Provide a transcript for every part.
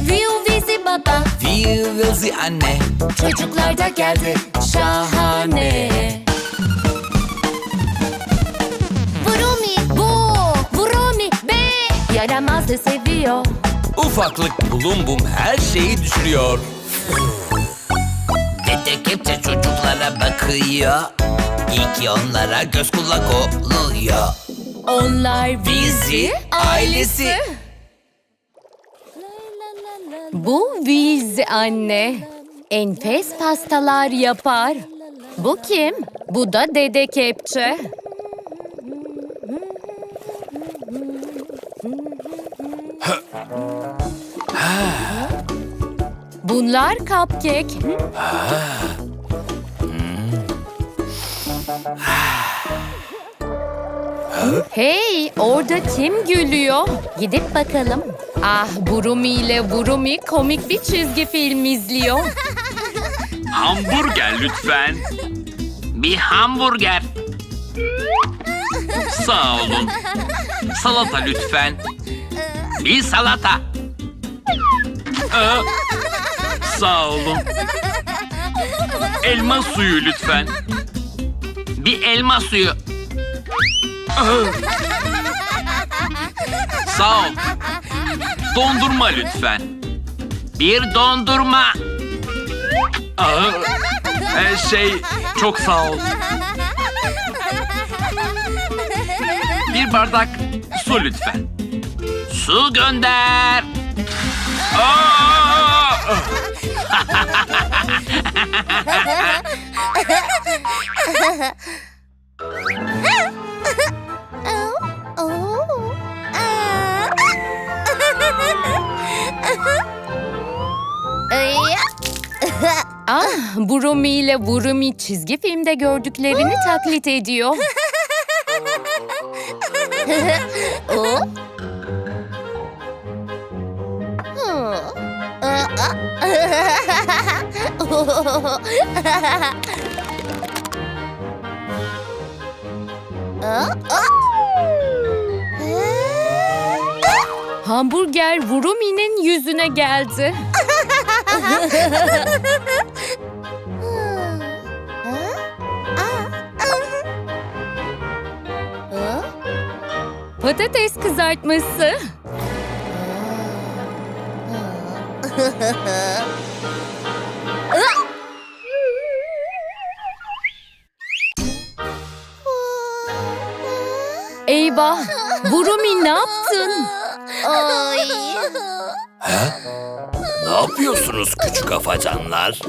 Viu vizi baba. Viu vizi anne. Çocuklar da geldi. Şahane. Vurumi bu Vurumi be. Yaramazı seviyor. Ufaklık bulum bum her şeyi düşürüyor. Dede kepçe çocuklara bakıyor. İyi ki onlara göz kulak oluyor. Onlar Vizi ailesi. Bu Viz anne. Enfes pastalar yapar. Bu kim? Bu da Dede Kepçe. Bunlar cupcake. Hey, orada kim gülüyor? Gidip bakalım. Ah, Burumi ile Burumi komik bir çizgi film izliyor. Hamburger lütfen. Bir hamburger. Sağ olun. Salata lütfen. Bir salata. Ee, sağ olun. Elma suyu lütfen. Bir elma suyu. Ee, sağ ol. Dondurma lütfen. Bir dondurma. Aa, e, şey çok sağ ol. Bir bardak su lütfen. Su gönder. Aa! Burumi ile Burumi çizgi filmde gördüklerini taklit ediyor. Hamburger Vurumi'nin yüzüne geldi. Patates kızartması. Eyvah! Burumi ne yaptın? Ne yapıyorsunuz küçük afacanlar?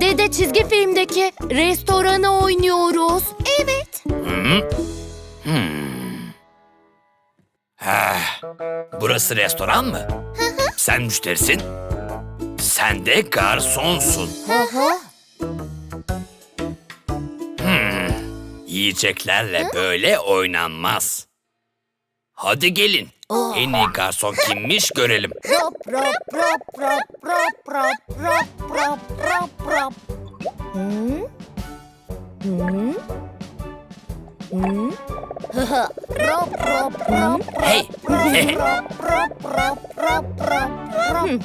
Dede çizgi filmdeki restoranı oynuyoruz. Evet. Heh, burası restoran mı? Sen müşterisin. Sen de garsonsun. Yiyeceklerle böyle oynanmaz. Hadi gelin. En iyi garson kimmiş görelim. Hey,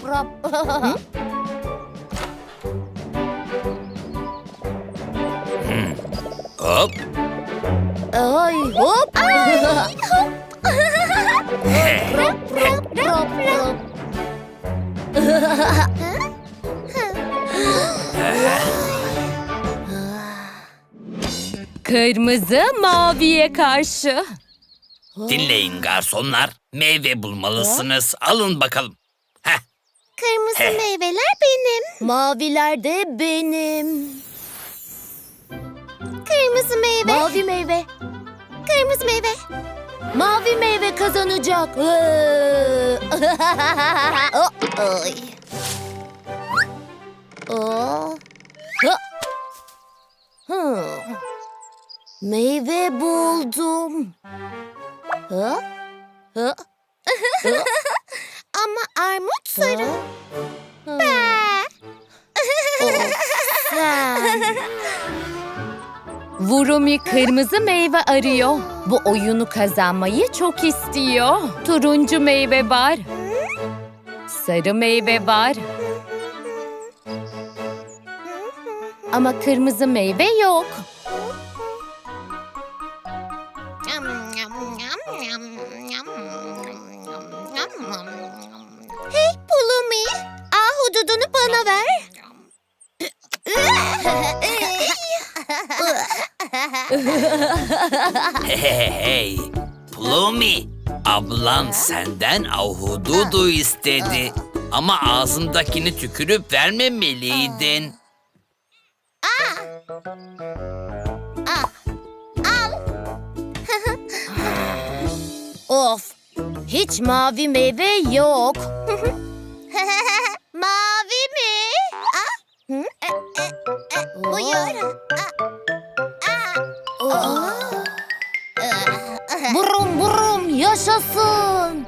hop. Ay hop. Kırmızı maviye karşı. Dinleyin garsonlar. Meyve bulmalısınız. Alın bakalım. Heh, Kırmızı meyveler benim. Maviler de benim. Kırmızı meyve. Mavi meyve. Kırmızı meyve. Mavi meyve kazanacak. Ay. Aa. Ha. Meyve buldum. Ha? Ha? Ama armut sarı. Vurumi kırmızı meyve arıyor. Bu oyunu kazanmayı çok istiyor. Turuncu meyve var. Sarı meyve var. Ama kırmızı meyve yok. Hey Pulumi, ahududunu bana ver. Hey hey Plumi ablan senden ahududu istedi. Ama ağzındakini tükürüp vermemeliydin. Of, hiç mavi meyve yok. mavi mi? Ah, hı? E, e, e, Buyur. Burum burum yaşasın.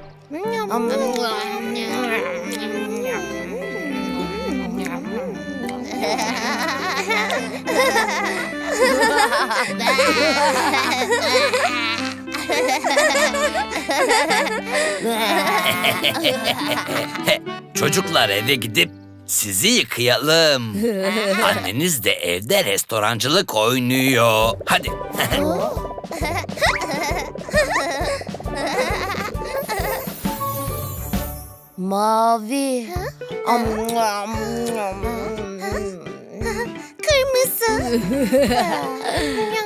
Çocuklar eve gidip sizi yıkayalım. Anneniz de evde restorancılık oynuyor. Hadi. Mavi. Kırmızı.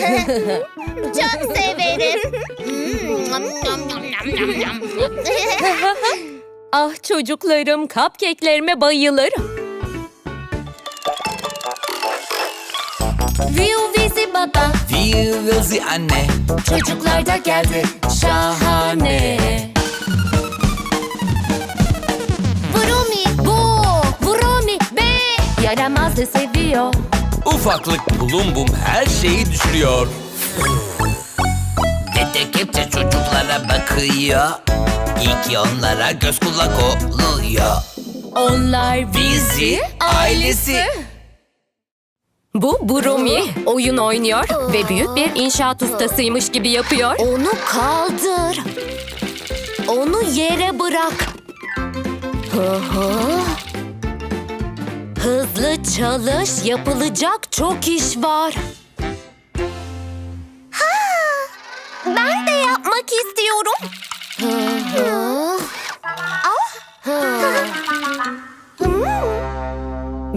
Çok severim. Ah çocuklarım, cupcake'lerime bayılır. Viu vizi baba, Vivi anne. çocuklar da geldi. Şahane. Burumi. Bu, Vromi, be. Yaramazı seviyor. Ufaklık bulum bum her şeyi düşürüyor. Dede kepçe çocuklara bakıyor. İyi ki onlara göz kulak oluyor. Onlar Bizi ailesi. Bu Burumi oyun oynuyor ve büyük bir inşaat ustasıymış gibi yapıyor. Onu kaldır. Onu yere bırak. Hı hı. Hızlı çalış, yapılacak çok iş var. ben de yapmak istiyorum.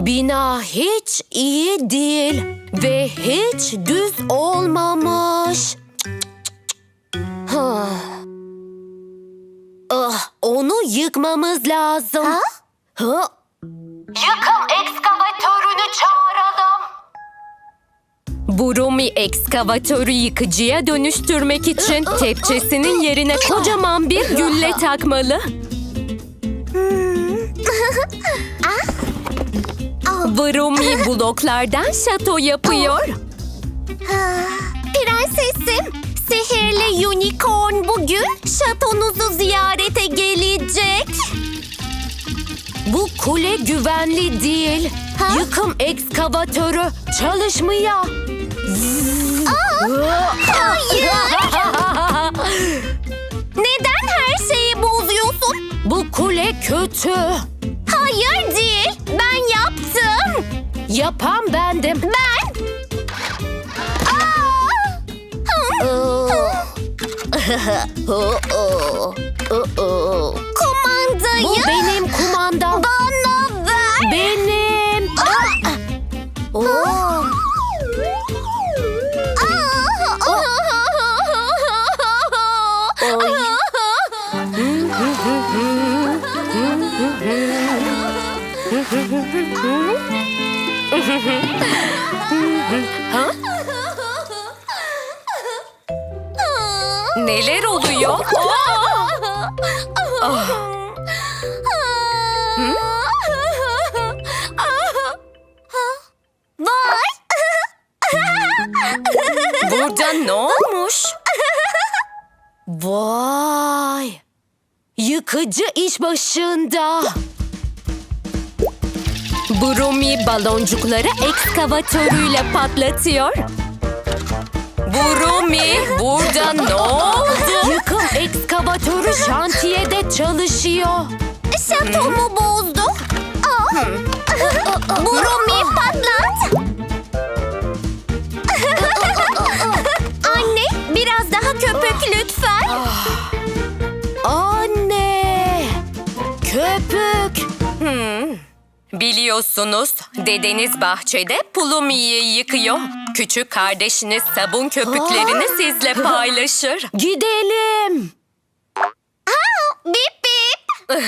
Bina hiç iyi değil ve hiç düz olmamış. Ha. Ah, onu yıkmamız lazım. Ha? Yıkım ekskavatörünü çağıralım. Burumi ekskavatörü yıkıcıya dönüştürmek için tepçesinin yerine kocaman bir gülle takmalı. Burumi bloklardan şato yapıyor. Prensesim, sihirli unicorn bugün şatonuzu ziyarete gelecek. Bu kule güvenli değil. Yıkım ekskavatörü çalışmıyor. Hayır. Neden her şeyi bozuyorsun? Bu kule kötü. Hayır değil, ben yaptım. Yapan bendim. Ben. Aa! Bu benim kumandam. bana ver. Benim. Yıkıcı iş başında. Burumi baloncukları ekskavatörüyle patlatıyor. Burumi burada ne oldu? Yıkım ekskavatörü şantiyede çalışıyor. Şatomu bozdu. Aa. Burumi patlat. Anne biraz daha köpük lütfen. Biliyorsunuz dedeniz bahçede Pulumi'yi yıkıyor. Küçük kardeşiniz sabun köpüklerini sizle paylaşır. Gidelim. Bip bip.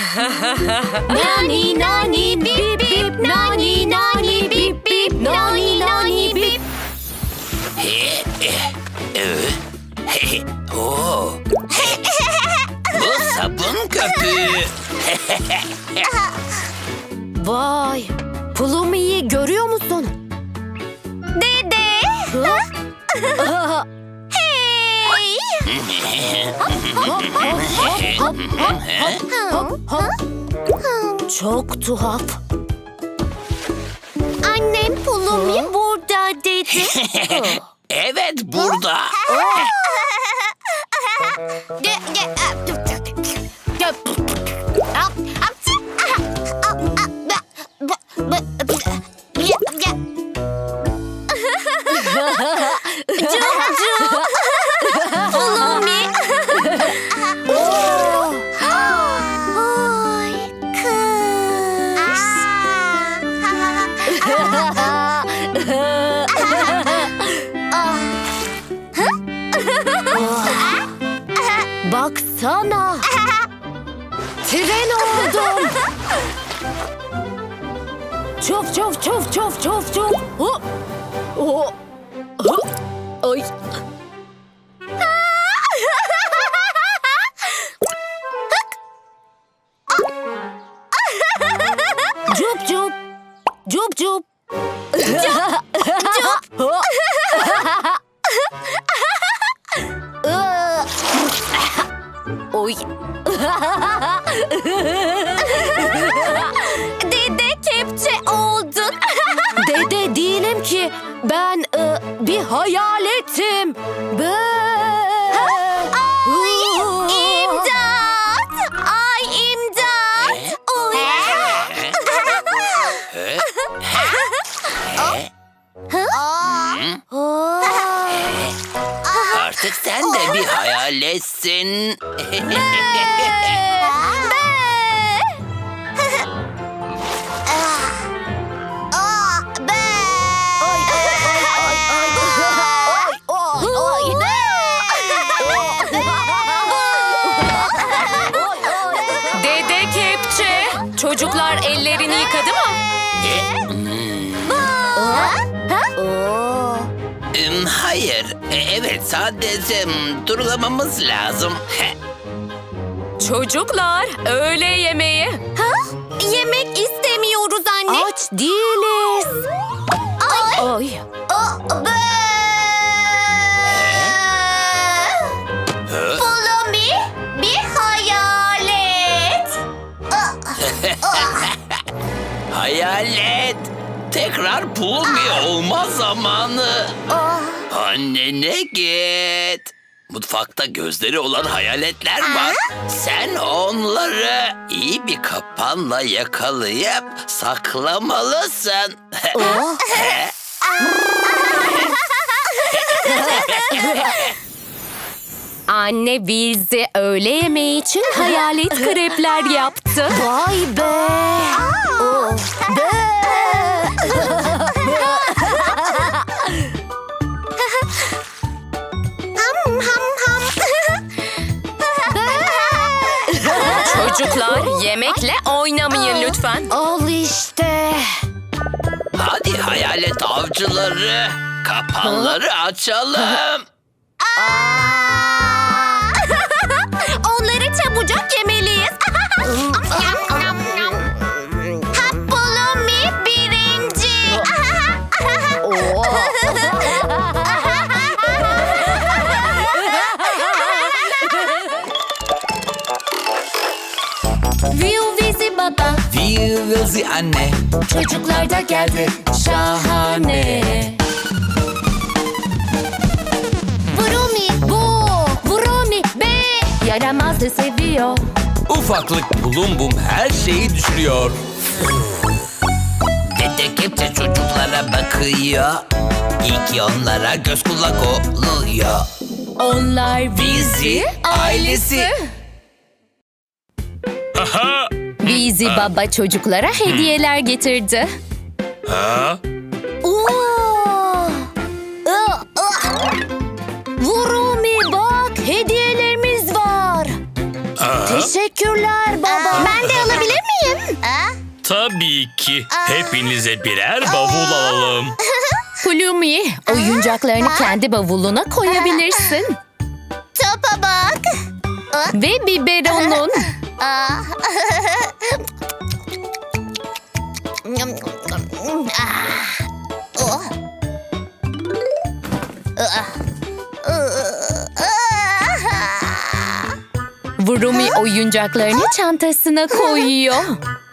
Nani nani bip bip nani nani bip bip nani nani bip. Oo. Bu sabun köpüğü. Vay! Pulumi'yi görüyor musun? Dede. Hey. Çok tuhaf. Annem Pulumi burada dedi. Evet burada. Pulumi. Baksana. Tren oldum. Çuf çuf çuf çuf çuf çuf. Hop. Ho. Ki. Ben e, bir hayaletim. Be. Ay imdat. Ay imdat. Oy. Artık sen de bir hayaletsin. Çocuklar ellerini yıkadı mı? Em, Hayır. E, Evet sadece em, durulamamız lazım. Çocuklar öğle yemeği. Yemek istemiyoruz anne. Aç değiliz. Ay. Ay. Pulumi Hayalet. Tekrar Pulumi olma zamanı. Annene git. Mutfakta gözleri olan hayaletler var. Sen onları iyi bir kapanla yakalayıp saklamalısın. Anne bize öğle yemeği için hayalet krepler yaptı. Vay be. Oh, be. Ham ham ham. Çocuklar yemekle oynamayın lütfen. Al işte. Hadi hayalet avcıları. Kapanları açalım. Onları çabucak yemeliyiz. Pulumi birinci. Viu vizi baba. Vivi anne. Çocuklar da geldi. Şahane. Yaramazı seviyor. Ufaklık bulum bum her şeyi düşürüyor. Detektifçe çocuklara bakıyor. İyi ki onlara göz kulak oluyor. Onlar Bizi ailesi. Bizi baba çocuklara hediyeler getirdi. Oo! Aa, aa! Vurumi bak var. Teşekkürler baba. Ben de alabilir miyim? Aa, Tabii ki. Hepinize birer bavul alalım. Plumi, oyuncaklarını kendi bavuluna koyabilirsin. topa bak. Ve biberonun. Aa. Ah. Oh. Ah. Ah. Vurumi oyuncaklarını çantasına koyuyor.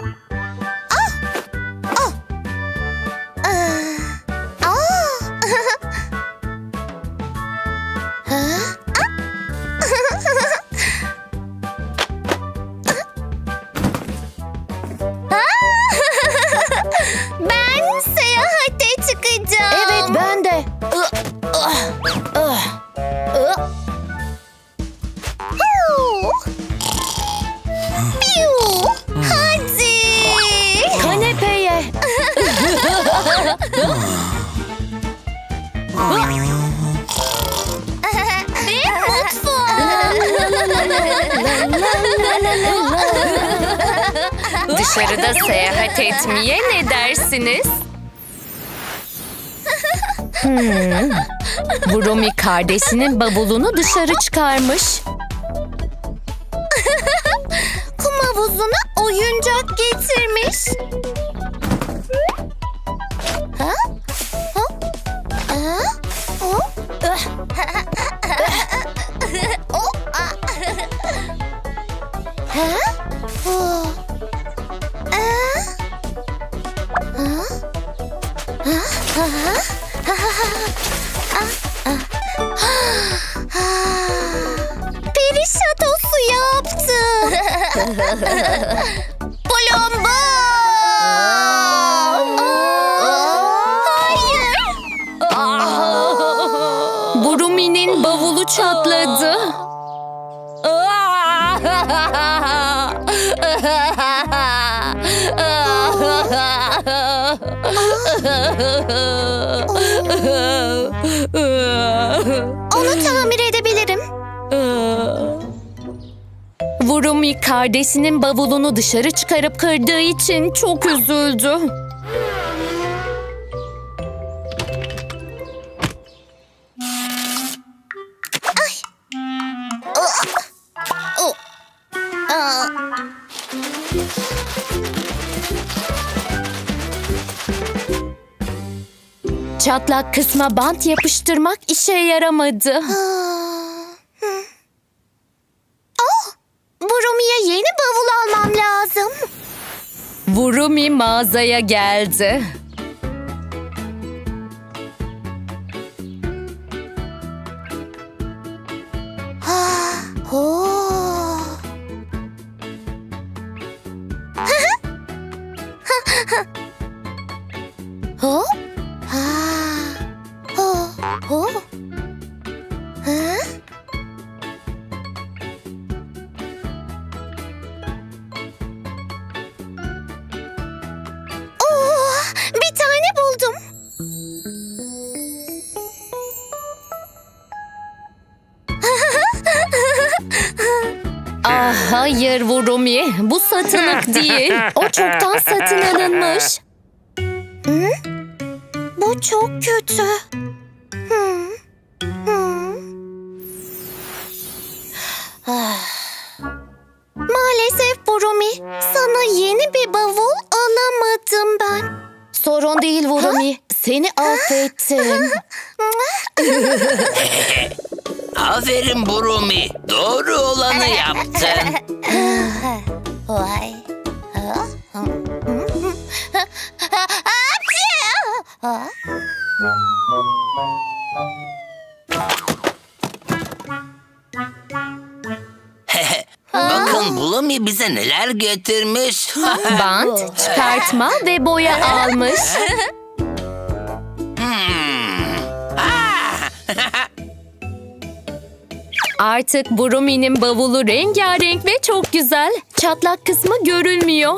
etmeye ne dersiniz? Hmm. Vurumi kardeşinin bavulunu dışarı çıkarmış. Kum havuzuna oyuncak getirmiş. Ha? Çatladı. Onu tamir edebilirim. Vurumi kardeşinin bavulunu dışarı çıkarıp kırdığı için çok üzüldü. Çatlak kısma bant yapıştırmak işe yaramadı. Oh, Burumi'ye yeni bavul almam lazım. Vurumi mağazaya geldi. Ho. Ha? Oh, bir tane buldum. Ah hayır Vurumi, bu satılık değil. O çoktan satın alınmış. Bu çok kötü. Bir bavul alamadım ben. Sorun değil Vurumi, seni affettim. Aferin Burumi. Doğru olanı yaptın. Vay. Ha? Bakın Bulumi bize neler getirmiş. Bant, çıkartma ve boya almış. Artık Burumi'nin bavulu rengarenk ve çok güzel. Çatlak kısmı görülmüyor.